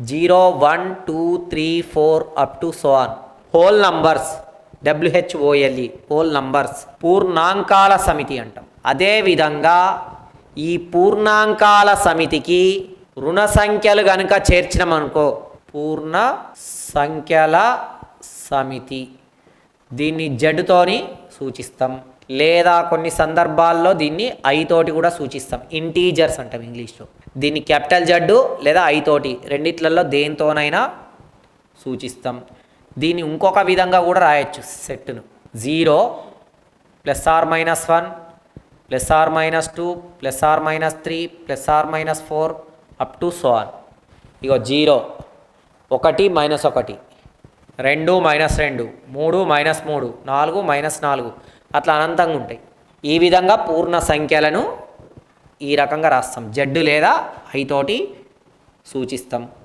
Zero one two three four up to so on. Whole numbers W H O L E whole numbers పూర్ణాంకాల సమితి అంటాం. అదేవిధంగా ఈ పూర్ణాంకాల సమితికి రుణ సంఖ్యలు కనుక చేర్చినామనుకో పూర్ణ సంఖ్యల సమితి. దీన్ని జడ్తోని సూచిస్తాం. లేదా కొన్ని సందర్భాల్లో దీన్ని ఐతోటి కూడా సూచిస్తాం. ఇంటీజర్స్ అంటాం ఇంగ్లీష్లో. దీన్ని క్యాపిటల్ జడ్డు లేదా ఐతోటి రెండిట్లలో దేనితోనైనా సూచిస్తాం. దీన్ని ఇంకొక విధంగా కూడా రాయొచ్చు సెట్ను zero plus or minus one plus or minus two plus or minus three plus or minus four up to సోన్ ఇగో జీరో ఒకటి మైనస్ ఒకటి రెండు మైనస్ రెండు మూడు మైనస్ మూడు నాలుగు మైనస్ నాలుగు అట్లా అనంతంగా ఉంటాయి. ఈ విధంగా పూర్ణ సంఖ్యలను ఈ రకంగా రాస్తాం. జడ్డు లేదా ఐతోటి సూచిస్తాం.